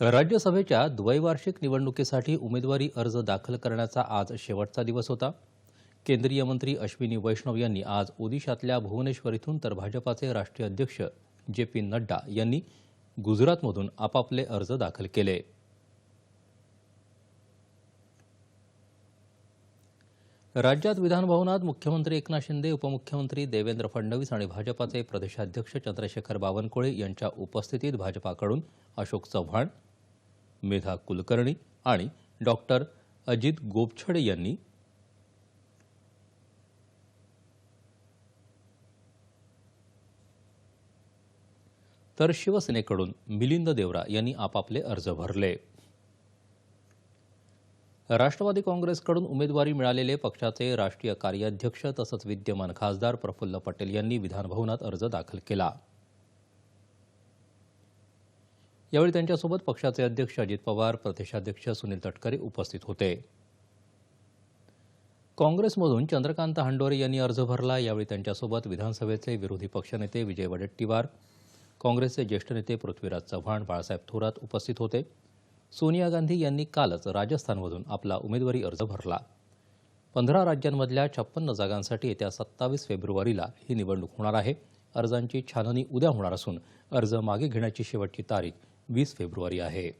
राज्यसभेच्या द्वैवार्षिक निवडणुकीसाठी उमेदवारी अर्ज दाखल करण्याचा आज शेवटचा दिवस होता. केंद्रीय मंत्री अश्विनी वैष्णव यांनी आज ओदिशातल्या भुवनेश्वर इथून तर भाजपाचे राष्ट्रीय अध्यक्ष जे पी नड्डा यांनी गुजरातमधून आपापले अर्ज दाखल केले. राज्यात विधानभवनात मुख्यमंत्री एकनाथ शिंदे उपमुख्यमंत्री देवेंद्र फडणवीस आणि भाजपाचे प्रदेशाध्यक्ष चंद्रशेखर बावनकुळे यांच्या उपस्थितीत भाजपाकडून अशोक चव्हाण मेधा कुलकर्णी आणि डॉक्टर अजित गोपछडे यांनी तर शिवसेनेकडून मिलिंद देवरा यांनी आपापले अर्ज भरले. राष्ट्रवादी काँग्रेसकडून उमेदवारी मिळालेले पक्षाचे राष्ट्रीय कार्याध्यक्ष तसंच विद्यमान खासदार प्रफुल्ल पटेल यांनी विधानभवनात अर्ज दाखल केला. यावेळी त्यांच्यासोबत पक्षाचे अध्यक्ष अजित पवार प्रदेशाध्यक्ष सुनील तटकरे उपस्थित होते. काँग्रेसमधून चंद्रकांत हंडोरे यांनी अर्ज भरला. यावेळी त्यांच्यासोबत विधानसभेचे विरोधी पक्षनेते विजय वडेट्टीवार काँग्रेसचे ज्येष्ठ नेते पृथ्वीराज चव्हाण बाळासाहेब थोरात उपस्थित होते. सोनिया गांधी यांनी कालच राजस्थानमधून आपला उमेदवारी अर्ज भरला. पंधरा राज्यांमधल्या छप्पन्न जागांसाठी येत्या सत्तावीस फेब्रुवारीला ही निवडणूक होणार आहे. अर्जांची छाननी उद्या होणार असून अर्ज मागे घेण्याची शेवटची तारीख वीस फेब्रुवारी आहे.